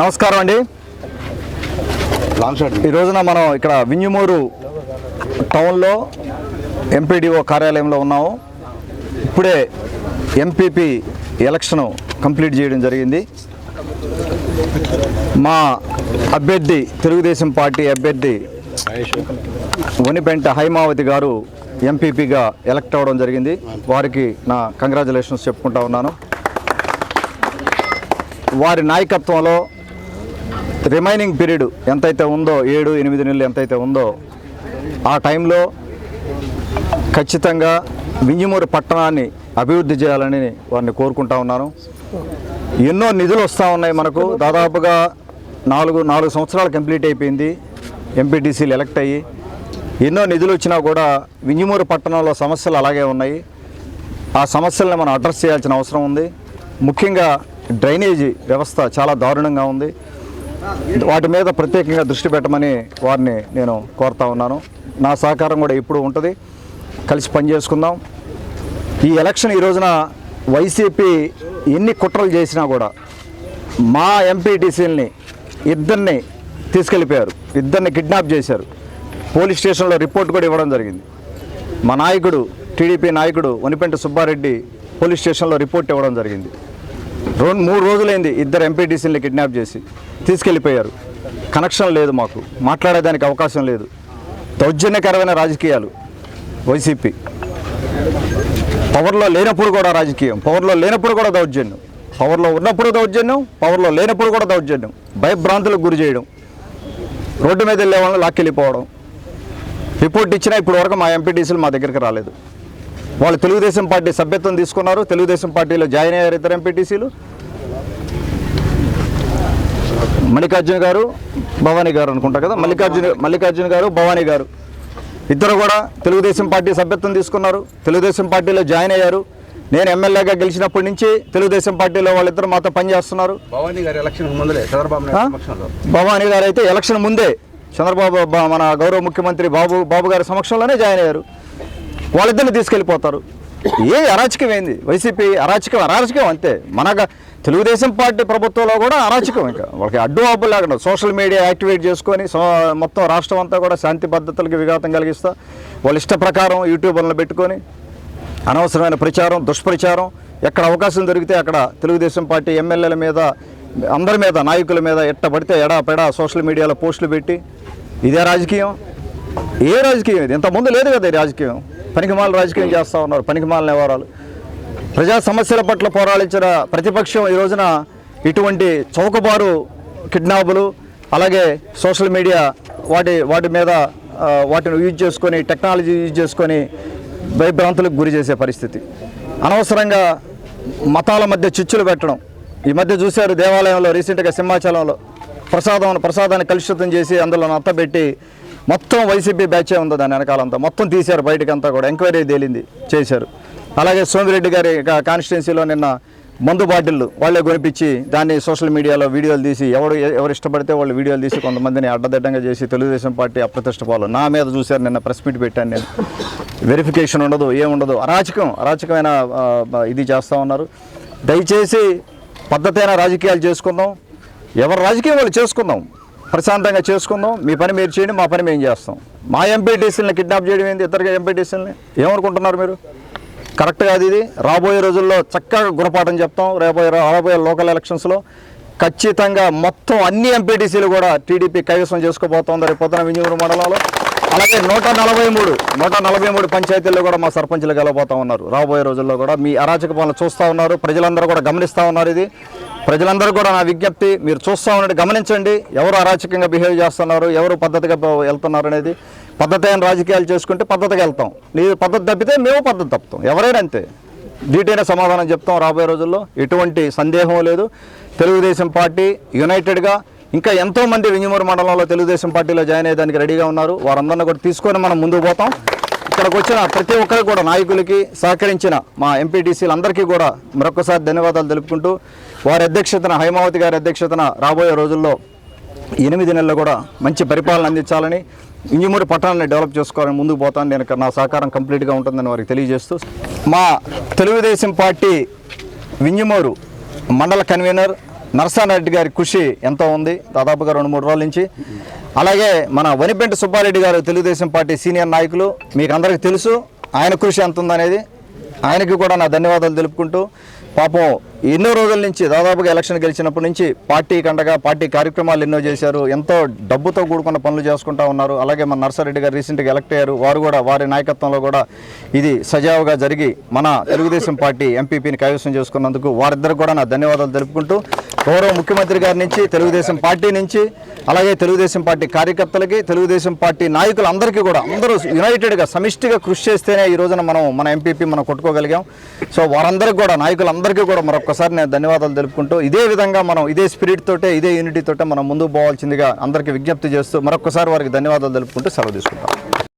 నమస్కారం అండి. ఈ రోజున మనం ఇక్కడ వింజమూరు టౌన్లో ఎంపీడీఓ కార్యాలయంలో ఉన్నాము. ఇప్పుడే ఎంపీపీ ఎలక్షన్ కంప్లీట్ చేయడం జరిగింది. మా అభ్యర్థి తెలుగుదేశం పార్టీ అభ్యర్థి వనిపెంట హైమావతి గారు ఎంపీపీగా ఎలక్ట్ అవ్వడం జరిగింది. వారికి నా కంగ్రాచులేషన్స్ చెప్పుకుంటా ఉన్నాను. వారి నాయకత్వంలో రిమైనింగ్ పీరియడ్ ఎంతైతే ఉందో ఏడు ఎనిమిది నెలలు ఎంతైతే ఉందో ఆ టైంలో ఖచ్చితంగా వింజమూరు పట్టణాన్ని అభివృద్ధి చేయాలని వారిని కోరుకుంటా ఉన్నాను. ఎన్నో నిధులు వస్తూ ఉన్నాయి మనకు. దాదాపుగా నాలుగు నాలుగు సంవత్సరాలు కంప్లీట్ అయిపోయింది. ఎంపీటీసీలు ఎలక్ట్ అయ్యి ఎన్నో నిధులు వచ్చినా కూడా వింజమూరు పట్టణంలో సమస్యలు అలాగే ఉన్నాయి. ఆ సమస్యలను మనం అడ్రస్ చేయాల్సిన అవసరం ఉంది. ముఖ్యంగా డ్రైనేజీ వ్యవస్థ చాలా దారుణంగా ఉంది. వాటి మీద ప్రత్యేకంగా దృష్టి పెట్టమని వారిని నేను కోరుతా ఉన్నాను. నా సహకారం కూడా ఇప్పుడు ఉంటుంది. కలిసి పనిచేసుకుందాం. ఈ ఎలక్షన్ ఈ రోజున వైసీపీ ఎన్ని కుట్రలు చేసినా కూడా మా ఎంపీటీసీలని ఇద్దరిని తీసుకెళ్ళిపోయారు. ఇద్దరిని కిడ్నాప్ చేశారు. పోలీస్ స్టేషన్లో రిపోర్ట్ కూడా ఇవ్వడం జరిగింది. మా నాయకుడు టీడీపీ నాయకుడు వనిపెంట సుబ్బారెడ్డి పోలీస్ స్టేషన్లో రిపోర్ట్ ఇవ్వడం జరిగింది. రెండు మూడు రోజులైంది ఇద్దరు ఎంపీటీసీని కిడ్నాప్ చేసి. తీసుకెళ్ళిపోయారు. కనెక్షన్ లేదు మాకు. మాట్లాడేదానికి అవకాశం లేదు. దౌర్జన్యకరమైన రాజకీయాలు. వైసీపీ. పవర్లో లేనప్పుడు కూడా రాజకీయం. పవర్లో లేనప్పుడు కూడా దౌర్జన్యం. పవర్లో ఉన్నప్పుడు దౌర్జన్యం పవర్లో లేనప్పుడు కూడా దౌర్జన్యం. భయభ్రాంతులకు గురి చేయడం. రోడ్డు మీద వెళ్ళే వాళ్ళని లాక్కెళ్ళిపోవడం. రిపోర్ట్ ఇచ్చినా ఇప్పటి వరకు మా ఎంపీటీసీలు మా దగ్గరికి రాలేదు. వాళ్ళు తెలుగుదేశం పార్టీ సభ్యత్వం తీసుకున్నారు. తెలుగుదేశం పార్టీలో జాయిన్ అయ్యారు ఇద్దరు ఎంపీటీసీలు. మల్లికార్జున గారు భవానీ గారు అనుకుంటా కదా? మల్లికార్జున మల్లికార్జున గారు భవానీ గారు. ఇద్దరు కూడా తెలుగుదేశం పార్టీ సభ్యత్వం తీసుకున్నారు. తెలుగుదేశం పార్టీలో జాయిన్ అయ్యారు. నేను ఎమ్మెల్యేగా గెలిచినప్పటి నుంచి తెలుగుదేశం పార్టీలో వాళ్ళిద్దరు మాతో పనిచేస్తున్నారు భవానీ గారి ఎలక్షన్ ముందులే చంద్రబాబు భవానీ గారు అయితే ఎలక్షన్ ముందే చంద్రబాబు మన గౌరవ ముఖ్యమంత్రి బాబు బాబు గారి సమక్షంలోనే జాయిన్ అయ్యారు. వాళ్ళిద్దరిని తీసుకెళ్ళిపోతారు. ఏ అరాచకమైంది? వైసీపీ అరాచకం అరాచకం అంతే. మన తెలుగుదేశం పార్టీ ప్రభుత్వంలో కూడా అరాచకం ఇంకా. వాళ్ళకి అడ్డు అబ్బు లేకుండా సోషల్ మీడియా యాక్టివేట్ చేసుకొని సో మొత్తం రాష్ట్రం అంతా కూడా శాంతి భద్రతలకు విఘాతం కలిగిస్తా. వాళ్ళ ఇష్ట ప్రకారం యూట్యూబర్లను పెట్టుకొని అనవసరమైన ప్రచారం దుష్ప్రచారం ఎక్కడ అవకాశం దొరికితే అక్కడ తెలుగుదేశం పార్టీ ఎమ్మెల్యేల మీద అందరి మీద నాయకుల మీద ఎట్ట పడితే ఎడా పెడా సోషల్ మీడియాలో పోస్టులు పెట్టి ఇదే రాజకీయం? ఏ రాజకీయం ఇది? ఇంతకుముందు లేదు కదా ఈ రాజకీయం. పనికిమాల రాజకీయం చేస్తూ ఉన్నారు పనికిమాల నివారాలు. ప్రజా సమస్యల పట్ల పోరాడించిన ప్రతిపక్షం ఈ రోజున ఇటువంటి చౌకబారు కిడ్నాపులు అలాగే సోషల్ మీడియా వాటి వాటి మీద వాటిని యూజ్ చేసుకొని టెక్నాలజీ యూజ్ చేసుకొని భయభ్రాంతులకు గురి చేసే పరిస్థితి. అనవసరంగా మతాల మధ్య చిచ్చులు పెట్టడం. ఈ మధ్య చూశారు దేవాలయంలో రీసెంట్గా సింహాచలంలో ప్రసాదం ప్రసాదాన్ని కలుషితం చేసి అందులో నత్తబెట్టి మొత్తం వైసీపీ బ్యాచే ఉంది దాని వెనకాలంతా. మొత్తం తీశారు బయటకు అంతా కూడా. ఎంక్వైరీ తేలింది చేశారు. అలాగే సోమిరెడ్డి గారి కాన్స్టిట్యున్సీలో నిన్న మందు బాటిళ్ళు వాళ్ళే కొనిపించి దాన్ని సోషల్ మీడియాలో వీడియోలు తీసి ఎవరు ఎవరు ఇష్టపడితే వాళ్ళు వీడియోలు తీసి కొంతమందిని అడ్డదిడ్డంగా చేసి తెలుగుదేశం పార్టీ అప్రతిష్ట పాలు. నా మీద చూశారు నిన్న ప్రెస్ మీట్ పెట్టాను నేను. వెరిఫికేషన్ ఉండదు ఏముండదు అరాచకం అరాచకమైన ఇది చేస్తూ ఉన్నారు. దయచేసి పద్ధతైన రాజకీయాలు చేసుకుందాం. ఎవరు రాజకీయం వాళ్ళు చేసుకుందాం. ప్రశాంతంగా చేసుకుందాం. మీ పని మీరు చేయండి మా పని మేము చేస్తాం. మా ఎంపీటీసీలని కిడ్నాప్ చేయడం ఏంది? ఇద్దరుగా ఎంపీటీసీని ఏమనుకుంటున్నారు మీరు? కరెక్ట్ కాదు ఇది. రాబోయే రోజుల్లో చక్కగా గుణపాఠం చెప్తాం. రాబోయే రాబోయే లోకల్ ఎలక్షన్స్లో ఖచ్చితంగా మొత్తం అన్ని ఎంపీటీసీలు కూడా టీడీపీ కైవసం చేసుకోబోతోంది రేపు పొద్దున వింజమూరు మండలంలో. అలాగే నూట నలభై మూడు నూట నలభై మూడు పంచాయతీల్లో కూడా మా సర్పంచ్లు గెలవబోతా ఉన్నారు. రాబోయే రోజుల్లో కూడా మీ అరాచక పనులు చూస్తూ ఉన్నారు. ప్రజలందరూ కూడా గమనిస్తూ ఉన్నారు ఇది. ప్రజలందరూ కూడా నా విజ్ఞప్తి మీరు చూస్తూ ఉండండి గమనించండి. ఎవరు అరాచకంగా బిహేవ్ చేస్తున్నారు ఎవరు పద్ధతిగా వెళ్తున్నారు అనేది పద్ధతి అయిన రాజకీయాలు చేసుకుంటే పద్ధతిగా వెళ్తాం. నీ పద్ధతి తప్పితే మేము పద్ధతి తప్పుతాం. ఎవరైనా అంతే. డీటైన సమాధానం చెప్తాం రాబోయే రోజుల్లో. ఎటువంటి సందేహం లేదు. తెలుగుదేశం పార్టీ యునైటెడ్గా ఇంకా ఎంతోమంది వింజమూరు మండలంలో తెలుగుదేశం పార్టీలో జాయిన్ అయ్యేదానికి రెడీగా ఉన్నారు. వారందరిని కూడా తీసుకొని మనం ముందుకు పోతాం. ఇక్కడికి వచ్చిన ప్రతి ఒక్కరికి కూడా నాయకులకి సహకరించిన మా ఎంపీటీసీలందరికీ కూడా మరొకసారి ధన్యవాదాలు తెలుపుకుంటూ వారి అధ్యక్షతన హైమావతి గారి అధ్యక్షతన రాబోయే రోజుల్లో ఎనిమిది నెలలు కూడా మంచి పరిపాలన అందించాలని ఇంజమూరి పట్టణాన్ని డెవలప్ చేసుకోవాలని ముందుకు పోతాను. నేను నా సహకారం కంప్లీట్గా ఉంటుందని వారికి తెలియజేస్తూ మా తెలుగుదేశం పార్టీ వింజమూరు మండల కన్వీనర్ నరసారెడ్డి గారి కృషి ఎంతో ఉంది. దాదాపుగా రెండు మూడు రోజుల నుంచి. అలాగే మన వనిపెంట సుబ్బారెడ్డి గారు తెలుగుదేశం పార్టీ సీనియర్ నాయకులు మీకు అందరికీ తెలుసు ఆయన కృషి ఎంత ఉందనేది. ఆయనకి కూడా నా ధన్యవాదాలు తెలుపుకుంటూ పాపం ఎన్నో రోజుల నుంచి దాదాపుగా ఎలక్షన్ గెలిచినప్పటి నుంచి పార్టీ కండగా పార్టీ కార్యక్రమాలు ఎన్నో చేశారు. ఎంతో డబ్బుతో కూడుకున్న పనులు చేసుకుంటా ఉన్నారు. అలాగే మన నర్సారెడ్డి గారు రీసెంట్గా ఎలక్ట్ అయ్యారు. వారు కూడా వారి నాయకత్వంలో కూడా ఇది సజావుగా జరిగి మన తెలుగుదేశం పార్టీ ఎంపీపీని కైవసం చేసుకున్నందుకు వారిద్దరు కూడా నా ధన్యవాదాలు తెలుపుకుంటూ గౌరవ ముఖ్యమంత్రి గారి నుంచి తెలుగుదేశం పార్టీ నుంచి అలాగే తెలుగుదేశం పార్టీ కార్యకర్తలకి తెలుగుదేశం పార్టీ నాయకులందరికీ కూడా అందరూ యునైటెడ్గా సమిష్టిగా కృషి చేస్తేనే ఈ రోజున మనం మన ఎంపీపీ మనం కొట్టుకోగలిగాం. సో వారందరికీ కూడా నాయకులందరికీ కూడా మరొకసారి నేను ధన్యవాదాలు తెలుపుకుంటూ ఇదే విధంగా మనం ఇదే స్పిరిట్ తోటే ఇదే యూనిటీ తోటే మనం ముందుకు పోవాల్సిందిగా అందరికీ విజ్ఞప్తి చేస్తూ మరొకసారి వారికి ధన్యవాదాలు తెలుపుకుంటూ సెలవు తీసుకుంటాం.